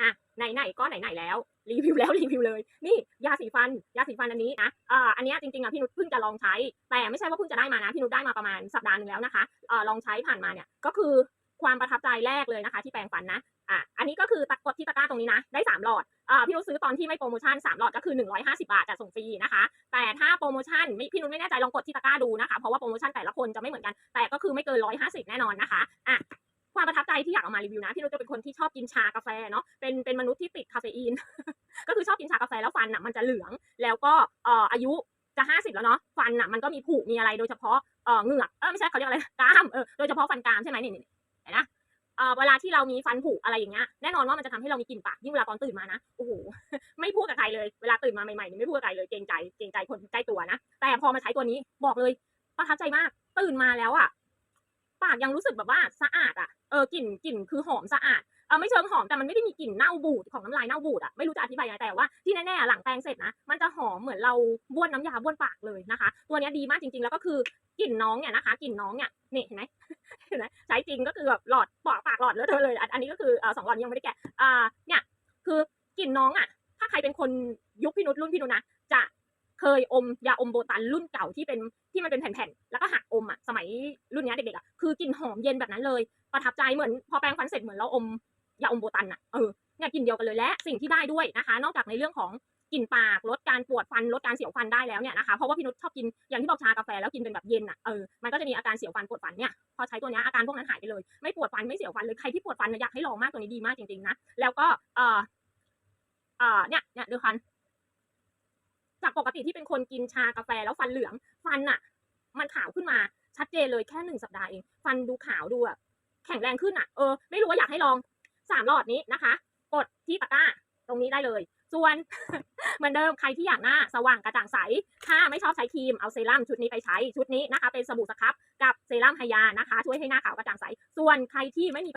อะไหนๆก็ไหนๆแล้ว รีวิวแล้วรีวิวเลย นี่ยาสีฟัน ยาสีฟันอันนี้นะอ่าอันนี้จริงๆอะพี่นุชเพิ่งจะลองใช้ แต่ไม่ใช่ว่าเพิ่งจะได้มานะ พี่นุชได้มาประมาณสัปดาห์หนึ่งแล้วนะคะเอ่อลองใช้ผ่านมาเนี่ยก็คือความประทับใจแรกเลยนะคะ ที่แปรงฟันนะอะอันนี้ก็คือตะกดที่ตะกร้าตรงนี้นะ ได้ 3 หลอดอ่าพี่นุชซื้อตอนที่ไม่โปรโมชั่น 3 หลอดก็คือ 150 บาทจะส่งฟรีนะคะ แต่ถ้าโปรโมชั่นไม่พี่นุชไม่แน่ใจลองกดที่ตะกร้าดูนะคะ เพราะว่าโปรโมชั่นแต่ละคนจะไม่เหมือนกัน แต่ก็คือไม่เกิน 150 แน่นอนนะคะอะ ความประทับใจที่อยากเอามารีวิวนะ พี่นุชจะเป็นคนที่ชอบกินชากาแฟเนาะ เป็นเป็นมนุษย์ที่ติดคาเฟอีน ก็คือชอบกินชากาแฟแล้วฟันอะมันจะเหลือง แล้วก็เอ่ออายุจะ 50 แล้วเนาะ ฟันอะมันก็มีผุ มีอะไร โดยเฉพาะเอ่อเหงือก เออไม่ใช่เขาเรียกอะไรกราม เออ โดยเฉพาะฟันกรามใช่ไหมนี่นี่เห็นนะเอ่อเวลาที่เรามีฟันผุอะไรอย่างเงี้ย แน่นอนว่ามันจะทำให้เรามีกลิ่นปาก ยิ่งเวลาตอนตื่นมานะ โอ้โห ไม่พูดกับใครเลย เวลาตื่นมาใหม่ๆนี่ไม่พูดกับใครเลย เกรงใจ เกรงใจคนใกล้ตัวนะ แต่พอมาใช้ตัวนี้ บอกเลยประทับใจมาก ตื่นมาแล้วอะ ปากยังรู้สึกแบบว่าสะอาดอะเออกลิ่นกลิ่นคือหอมสะอาดเออไม่เชิงหอมแต่มันไม่ได้มีกลิ่นเน่าบูดของน้ำลายเน่าบูดอะไม่รู้จะอธิบายยังไงแต่ว่าที่แน่ๆหลังแปรงเสร็จนะมันจะหอมเหมือนเราบ้วนน้ำยาบ้วนปากเลยนะคะ ตัวนี้ดีมากจริงๆ แล้วก็คือกลิ่นน้องเนี่ยนะคะกลิ่นน้องเนี่ยนี่เห็นไหมเห็นไหมใช้จริงก็คือแบบหลอดปอกปากหลอดเลอะเทอะเลยอันนี้ก็คืออสองหลอดยังไม่ได้แกะอ่าเนี่ยคือกลิ่นน้องอะ ถ้าใครเป็นคนยุคพี่นุชรุ่นพี่นุชนะจะเคยอมยาอมโบตันรุ่นเก่าที่เป็นที่มันเป็นแผ่นๆ แล้วก็หักอมอะสมัยรุ่นนี้เด็กๆอะ อกลิ่นหอมเย็นแบบนั้นเลย ประทับใจเหมือนพอแปรงฟันเสร็จเหมือนเราอมยาอมโบตันอะเออเนี่ยกลิ่นเดียวกันเลยและสิ่งที่ได้ด้วยนะคะ นอกจากในเรื่องของกลิ่นปากลดการปวดฟันลดการเสียวฟันได้แล้วเนี่ยนะคะเพราะว่าพี่นุชชอบกินอย่างที่บอกชากาแฟแล้วกินเป็นแบบเย็นอะเออมันก็จะมีอาการเสียวฟันปวดฟันเนี่ยพอใช้ตัวนี้อาการพวกนั้นหายไปเลย ไม่ปวดฟันไม่เสียวฟันเลยใครที่ปวดฟันอยากให้ลองมากตัวนี้ดีมากจริงๆนะแล้วก็เออเออเนี่ยเนี่ยดูฟันจากปกติที่เป็นคนกินชากาแฟแล้วฟันเหลืองฟันอะ มันขาวขึ้นมา ชัดเจนเลยแค่หนึ่งสัปดาห์เอง ฟันดูขาวดูแบบแข็งแรงขึ้นอะ เออ ไม่รู้ว่าอยากให้ลองสามหลอดนี้นะคะ กดที่ตะกร้า ตรงนี้ได้เลย ส่วนเหมือนเดิมใครที่อยากหน้าสว่างกระจ่างใส ถ้าไม่ชอบใช้ครีมเอาเซรั่มชุดนี้ไปใช้ชุดนี้นะคะ เป็นสบู่สครับกับเซรั่มไฮยานะคะ ช่วยให้หน้าขาวกระจ่างใส ส่วนใครที่ไม่มี